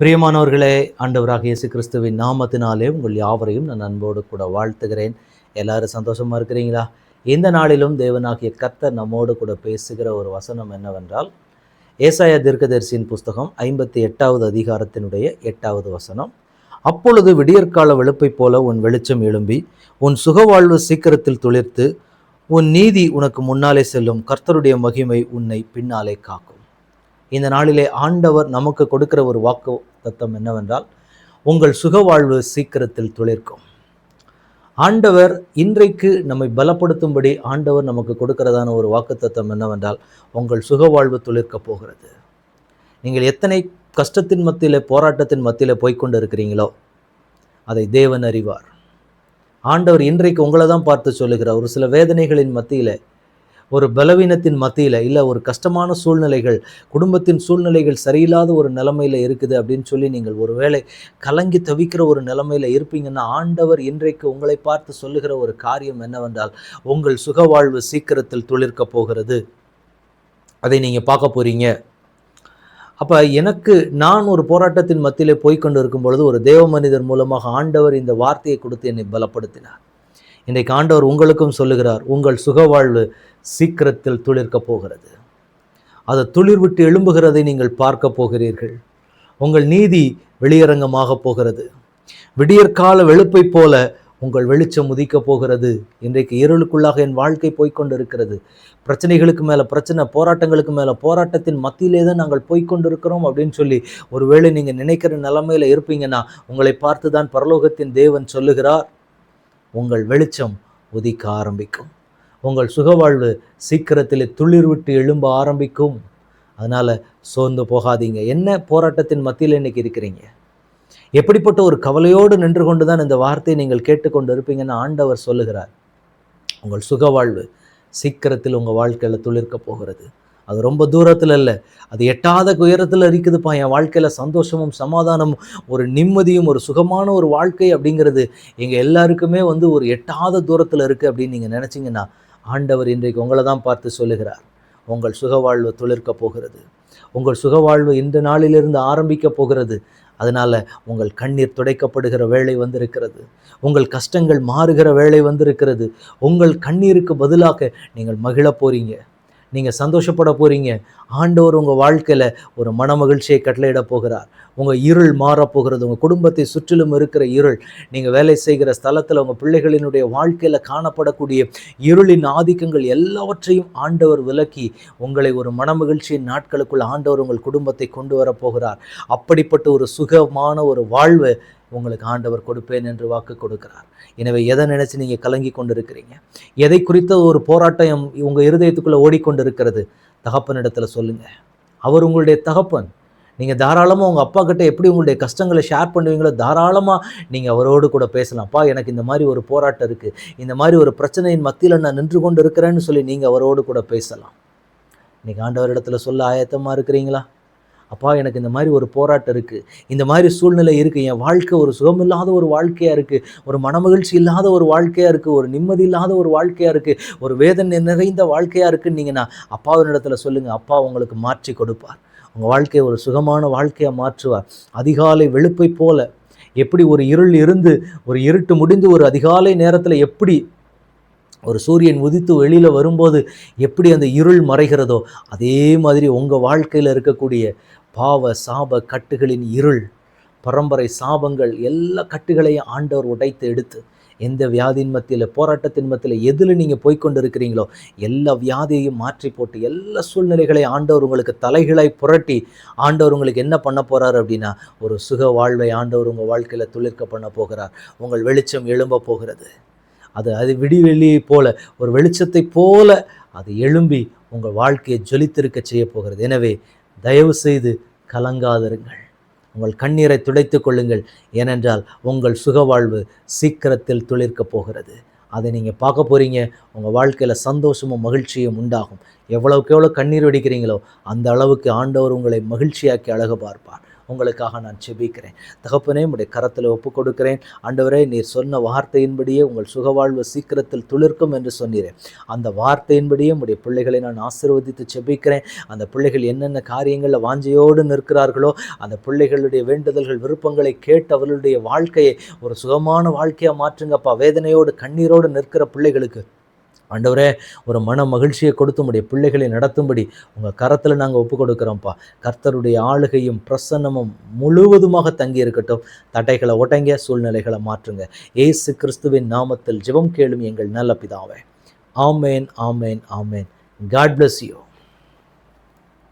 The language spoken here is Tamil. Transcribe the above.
பிரியமானவர்களே ஆண்டவராக இயேசு கிறிஸ்துவின் நாமத்தினாலே உங்கள் யாவரையும் நான் அன்போடு கூட வாழ்த்துகிறேன். எல்லாரும் சந்தோஷமாக இருக்கிறீங்களா? இந்த நாளிலும் தேவனாகிய கர்த்தர் நம்மோடு கூட பேசுகிற ஒரு வசனம் என்னவென்றால் ஏசாயா தீர்க்கதரிசியின் புஸ்தகம் ஐம்பத்தி எட்டாவது அதிகாரத்தினுடைய எட்டாவது வசனம். அப்பொழுது விடியற்கால வெளுப்பைப் போல உன் வெளிச்சம் எழும்பி உன் சுகவாழ்வு சீக்கிரத்தில் துளிர்த்து உன் நீதி உனக்கு முன்னாலே செல்லும் கர்த்தருடைய மகிமை உன்னை பின்னாலே காக்கும். இந்த நாளிலே ஆண்டவர் நமக்கு கொடுக்கிற ஒரு வாக்கு தத்தம் என்னவென்றால் உங்கள் சுகவாழ்வு சீக்கிரத்தில் துளிர்க்கும். ஆண்டவர் இன்றைக்கு நம்மை பலப்படுத்தும்படி ஆண்டவர் நமக்கு கொடுக்கிறதான ஒரு வாக்குத்தத்தம் என்னவென்றால் உங்கள் சுகவாழ்வு துளிர்க்கப் போகிறது. நீங்கள் எத்தனை கஷ்டத்தின் மத்தியில் போராட்டத்தின் மத்தியில் போய்க்கொண்டு இருக்கிறீங்களோ அதை தேவன் அறிவார். ஆண்டவர் இன்றைக்கு உங்களை தான் பார்த்து சொல்லுகிறார். ஒரு சில வேதனைகளின் மத்தியில் ஒரு பலவீனத்தின் மத்தியில் இல்லை ஒரு கஷ்டமான சூழ்நிலைகள் குடும்பத்தின் சூழ்நிலைகள் சரியில்லாத ஒரு நிலைமையில் இருக்குது அப்படின்னு சொல்லி நீங்கள் ஒருவேளை கலங்கி தவிக்கிற ஒரு நிலைமையில் இருப்பீங்கன்னா ஆண்டவர் இன்றைக்கு உங்களை பார்த்து சொல்லுகிற ஒரு காரியம் என்னவென்றால் உங்கள் சுகவாழ்வு சீக்கிரத்தில் துளிர்க்க போகிறது. அதை நீங்கள் பார்க்க போகிறீங்க அப்போ எனக்கு நான் ஒரு போராட்டத்தின் மத்தியிலே போய்க்கொண்டு இருக்கும் பொழுது ஒரு தேவ மனிதர் மூலமாக ஆண்டவர் இந்த வார்த்தையை கொடுத்து என்னை பலப்படுத்தினார். இன்றைக்கு ஆண்டவர் உங்களுக்கும் சொல்லுகிறார் உங்கள் சுகவாழ்வு சீக்கிரத்தில் துளிர்க்கப் போகிறது. அது துளிர் விட்டு எழும்புகிறதை நீங்கள் பார்க்க போகிறீர்கள். உங்கள் நீதி வெளியரங்கமாக போகிறது. விடியற்கால வெளுப்பை போல உங்கள் வெளிச்சம் உதிக்கப் போகிறது. இன்றைக்கு இருளுக்குள்ளாக என் வாழ்க்கை போய்கொண்டிருக்கிறது பிரச்சனைகளுக்கு மேலே பிரச்சனை போராட்டங்களுக்கு மேலே போராட்டத்தின் மத்தியிலே தான் நாங்கள் போய்கொண்டிருக்கிறோம் அப்படின்னு சொல்லி ஒருவேளை நீங்கள் நினைக்கிற நிலைமையில் இருப்பீங்கன்னா உங்களை பார்த்து தான் பரலோகத்தின் தேவன் சொல்லுகிறார். உங்கள் வெளிச்சம் உதிக்க ஆரம்பிக்கும். உங்கள் சுகவாழ்வு சீக்கிரத்தில் துளிர் விட்டு எழும்ப ஆரம்பிக்கும். அதனால் சோர்ந்து போகாதீங்க. என்ன போராட்டத்தின் மத்தியில் இன்னைக்கு இருக்கிறீங்க? எப்படிப்பட்ட ஒரு கவலையோடு நின்று கொண்டு தான் இந்த வார்த்தையை நீங்கள் கேட்டுக்கொண்டு இருப்பீங்கன்னு ஆண்டவர் சொல்லுகிறார். உங்கள் சுகவாழ்வு சீக்கிரத்தில் உங்கள் வாழ்க்கையில் துளிர்க்க போகிறது. அது ரொம்ப தூரத்தில் இல்லை. அது எட்டாத உயரத்தில் இருக்குதுப்பா. என் வாழ்க்கையில் சந்தோஷமும் சமாதானமும் ஒரு நிம்மதியும் ஒரு சுகமான ஒரு வாழ்க்கை அப்படிங்கிறது எங்கள் எல்லாருக்குமே வந்து ஒரு எட்டாத தூரத்தில் இருக்குது அப்படின்னு நீங்கள் நினச்சிங்கன்னா ஆண்டவர் இன்றைக்கு உங்களை தான் பார்த்து சொல்லுகிறார். உங்கள் சுகவாழ்வு துளிர்க்க போகிறது. உங்கள் சுகவாழ்வு இந்த நாளிலிருந்து ஆரம்பிக்க போகிறது. அதனால் உங்கள் கண்ணீர் துடைக்கப்படுகிற வேலை வந்திருக்கிறது. உங்கள் கஷ்டங்கள் மாறுகிற வேலை வந்திருக்கிறது. உங்கள் கண்ணீருக்கு பதிலாக நீங்கள் மகிழப் போகிறீங்க நீங்கள் சந்தோஷப்பட போகிறீங்க ஆண்டவர் உங்கள் வாழ்க்கையில் ஒரு மன மகிழ்ச்சியை கட்டளையிட போகிறார். உங்கள் இருள் மாறப்போகிறது உங்கள் குடும்பத்தை சுற்றிலும் இருக்கிற இருள் நீங்கள் வேலை செய்கிற ஸ்தலத்தில் உங்கள் பிள்ளைகளினுடைய வாழ்க்கையில் காணப்படக்கூடிய இருளின் ஆதிக்கங்கள் எல்லாவற்றையும் ஆண்டவர் விலக்கி உங்களை ஒரு மனமகிழ்ச்சியின் நாட்களுக்குள் ஆண்டவர் உங்கள் குடும்பத்தை கொண்டு வரப் போகிறார். அப்படிப்பட்ட ஒரு சுகமான ஒரு வாழ்வை உங்களுக்கு ஆண்டவர் கொடுப்பேன் என்று வாக்கு கொடுக்கிறார். எனவே எதை நினைச்சு நீங்கள் கலங்கி கொண்டிருக்கிறீங்க? எதை குறித்த ஒரு போராட்டம் உங்கள் இருதயத்துக்குள்ளே ஓடிக்கொண்டிருக்கிறது? தகப்பனிடத்தில் சொல்லுங்க. அவர் உங்களுடைய தகப்பன். நீங்கள் தாராளமாக உங்கள் அப்பா கிட்ட எப்படி உங்களுடைய கஷ்டங்களை ஷேர் பண்ணுவீங்களோ தாராளமாக நீங்கள் அவரோடு கூட பேசலாம்ப்பா எனக்கு இந்த மாதிரி ஒரு போராட்டம் இருக்குது இந்த மாதிரி ஒரு பிரச்சனையின் மத்தியில் நான் நின்று கொண்டு இருக்கிறேன்னு சொல்லி நீங்கள் அவரோடு கூட பேசலாம். இன்னைக்கு ஆண்டவரிடத்துல சொல்ல ஆயத்தமாக இருக்கிறீங்களா? அப்பா எனக்கு இந்த மாதிரி ஒரு போராட்டம் இருக்குது இந்த மாதிரி சூழ்நிலை இருக்குது என் வாழ்க்கை ஒரு சுகமில்லாத ஒரு வாழ்க்கையாக இருக்குது ஒரு மனமகிழ்ச்சி இல்லாத ஒரு வாழ்க்கையாக இருக்குது ஒரு நிம்மதி இல்லாத ஒரு வாழ்க்கையாக இருக்குது ஒரு வேதனை நிறைந்த வாழ்க்கையாக இருக்குன்னு நீங்கள் நான் அப்பாவின் இடத்துல சொல்லுங்கள் அப்பா உங்களுக்கு மாற்றி கொடுப்பார். உங்கள் வாழ்க்கையை ஒரு சுகமான வாழ்க்கையாக மாற்றுவார். அதிகாலை வெளுப்பை போல எப்படி ஒரு இருள் இருந்து ஒரு இருட்டு முடிந்து ஒரு அதிகாலை நேரத்தில் எப்படி ஒரு சூரியன் உதித்து வெளியில் வரும்போது எப்படி அந்த இருள் மறைகிறதோ அதே மாதிரி உங்கள் வாழ்க்கையில் இருக்கக்கூடிய பாவ சாப கட்டுகளின் இருள் பரம்பரை சாபங்கள் எல்லா கட்டுகளையும் ஆண்டவர் உடைத்து எடுத்து எந்த வியாதியின் மத்தியில் போராட்டத்தின் மத்தியில் எதில் நீங்கள் போய்க்கொண்டு இருக்கிறீங்களோ எல்லா வியாதியையும் மாற்றி போட்டு எல்லா சூழ்நிலைகளையும் ஆண்டவர் உங்களுக்கு தலைகளாய் புரட்டி ஆண்டவர் உங்களுக்கு என்ன பண்ண போகிறார் அப்படின்னா ஒரு சுக வாழ்வை ஆண்டவர் உங்கள் வாழ்க்கையில் துளிர்க்க பண்ண போகிறார். உங்கள் வெளிச்சம் எழும்ப போகிறது. அது அது விடிவெளியை போல ஒரு வெளிச்சத்தை போல அது எழும்பி உங்கள் வாழ்க்கையை ஜொலித்திருக்க செய்ய போகிறது எனவே தயவு செய்து கலங்காதிருங்கள். உங்கள் கண்ணீரை துடைத்து கொள்ளுங்கள். ஏனென்றால் உங்கள் சுகவாழ்வு சீக்கிரத்தில் துளிர்க்கப் போகிறது. அதை நீங்கள் பார்க்க போகிறீங்க உங்கள் வாழ்க்கையில் சந்தோஷமும் மகிழ்ச்சியும் உண்டாகும். எவ்வளோக்கு எவ்வளோ கண்ணீர் வெடிக்கிறீங்களோ அந்த அளவுக்கு ஆண்டவர் உங்களை மகிழ்ச்சியாக்கி அழகு பார்ப்பார். உங்களுக்காக நான் செபிக்கிறேன் தகப்பனே உடைய கரத்தில் ஒப்பு கொடுக்கிறேன் ஆண்டவரே நீர் சொன்ன வார்த்தையின்படியே உங்கள் சுகவாழ்வு சீக்கிரத்தில் துளிர்க்கும் என்று சொன்னீரேன் அந்த வார்த்தையின்படியே உடைய பிள்ளைகளை நான் ஆசீர்வதித்து செபிக்கிறேன் அந்த பிள்ளைகள் என்னென்ன காரியங்களில் வாஞ்சையோடு நிற்கிறார்களோ அந்த பிள்ளைகளுடைய வேண்டுதல்கள் விருப்பங்களை கேட்டு அவர்களுடைய வாழ்க்கையை ஒரு சுகமான வாழ்க்கையாக மாற்றுங்கப்பா. வேதனையோடு கண்ணீரோடு நிற்கிற பிள்ளைகளுக்கு ஆண்டவரே ஒரு மன மகிழ்ச்சியை கொடுத்து உடைய பிள்ளைகளை நடத்தும்படி உங்கள் கரத்தில் நாங்கள் ஒப்பு கொடுக்குறோம்ப்பா கர்த்தருடைய ஆளுகையும் பிரசன்னமும் முழுவதுமாக தங்கி இருக்கட்டும் தடைகளை ஒட்டங்க சூழ்நிலைகளை மாற்றுங்க. ஏசு கிறிஸ்துவின் நாமத்தில் ஜெபம் கேளும் எங்கள் நல்ல பிதாவே. ஆமேன் ஆமேன் ஆமேன். God bless you